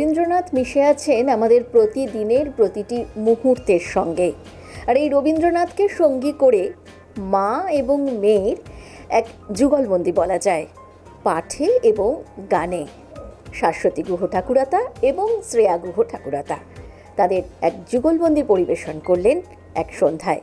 রবীন্দ্রনাথ মিশে আছেন আমাদের প্রতিদিনের প্রতিটি মুহূর্তের সঙ্গে। আর এই রবীন্দ্রনাথকে সঙ্গী করে মা এবং মেয়ের এক যুগলবন্দি বলা যায়, পাঠে এবং গানে। শাশ্বতী গুহ ঠাকুরাতা এবং শ্রেয়া গুহ ঠাকুরাতা তাদের এক যুগলবন্দি পরিবেশন করলেন এক সন্ধ্যায়।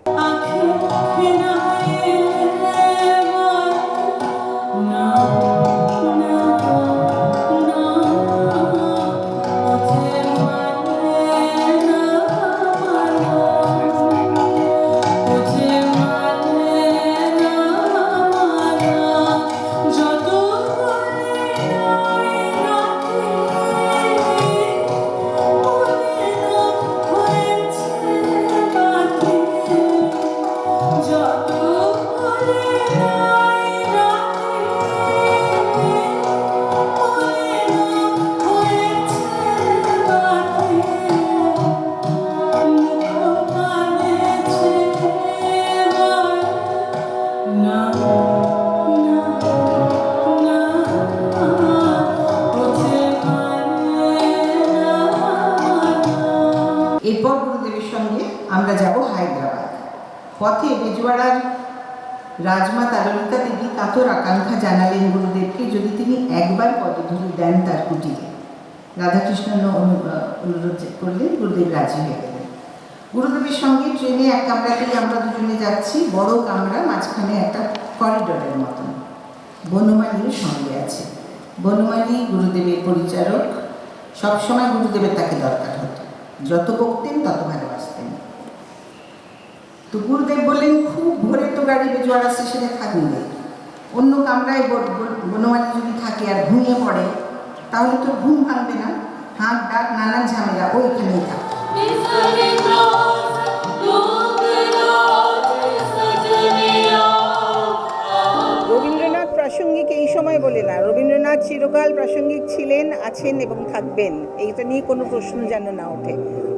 এরপর গুরুদেবের সঙ্গে আমরা যাব হায়দ্রাবাদ। পথে বেজওয়াড়ার রাজমা তারলিতা দেবী কাতর আকাঙ্ক্ষা জানালেন গুরুদেবকে, যদি তিনি একবার পদধূলি দেন তার কুটিরে। রাধাকৃষ্ণ অনু- অনুরোধ করলেন, গুরুদেব রাজি হয়ে গেলেন। গুরুদেবের সঙ্গে ট্রেনে এক কামরাতেই আমরা দুজনে যাচ্ছি, বড় কামরা মাঝখানে একটা করিডোরের মতন। বনমালীও সঙ্গে আছে। বনমালী গুরুদেবের পরিচারক, সবসময় গুরুদেবের তাকে দরকার হতো। যত বকতেন তত ভালোবাসতেন। তো গুরুদেব বললেন, খুব ভোরে তো গাড়ি বেজোয়ার আসছে, সেটা থাকবে অন্য কামরায় বনমালী যদি থাকে আর ঘুমিয়ে পড়ে, তাহলে তো ঘুম ভাঙবে না। হাঁক ডাক, নানান ঝামেলা ওইখানেই থাকবে রবীন্দ্রনাথ চিরকাল প্রাসঙ্গিক ছিলেন, আছেন এবং থাকবেন। এইটা নিয়ে কোনো প্রশ্ন যেন না ওঠে।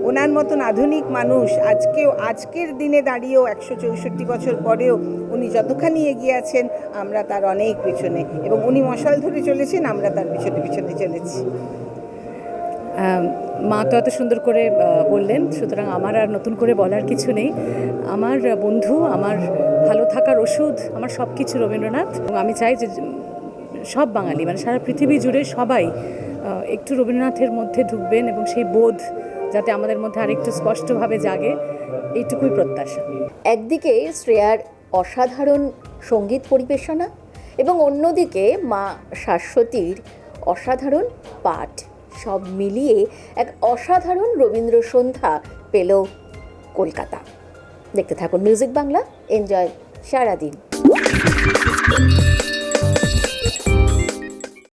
ওনার মতন আধুনিক মানুষ আজকেও, আজকের দিনে দাঁড়িয়েও একশো চৌষট্টি বছর পরেও উনি যতখানি এগিয়ে আছেন, আমরা তার অনেক পেছনে। এবং উনি মশাল ধরে চলেছেন, আমরা তার পিছনে পিছনে চলেছি। মা তো এত সুন্দর করে বললেন, সুতরাং আমার আর নতুন করে বলার কিছু নেই। আমার বন্ধু, আমার ভালো থাকার ওষুধ, আমার সব কিছু রবীন্দ্রনাথ। এবং আমি চাই যে সব বাঙালি মানে সারা পৃথিবী জুড়ে সবাই একটু রবীন্দ্রনাথের মধ্যে ঢুকবেন এবং সেই বোধ যাতে আমাদের মধ্যে আরেকটু স্পষ্টভাবে জাগে, এইটুকুই প্রত্যাশা। একদিকে শ্রেয়ার অসাধারণ সংগীত পরিবেশনা এবং অন্যদিকে মা শাশ্বতীর অসাধারণ পাঠ। সব মিলিয়ে এক অসাধারণ রবীন্দ্র সন্ধ্যা পেল কলকাতা। দেখতে থাকুন মিউজিক বাংলা, এনজয় সারাদিন।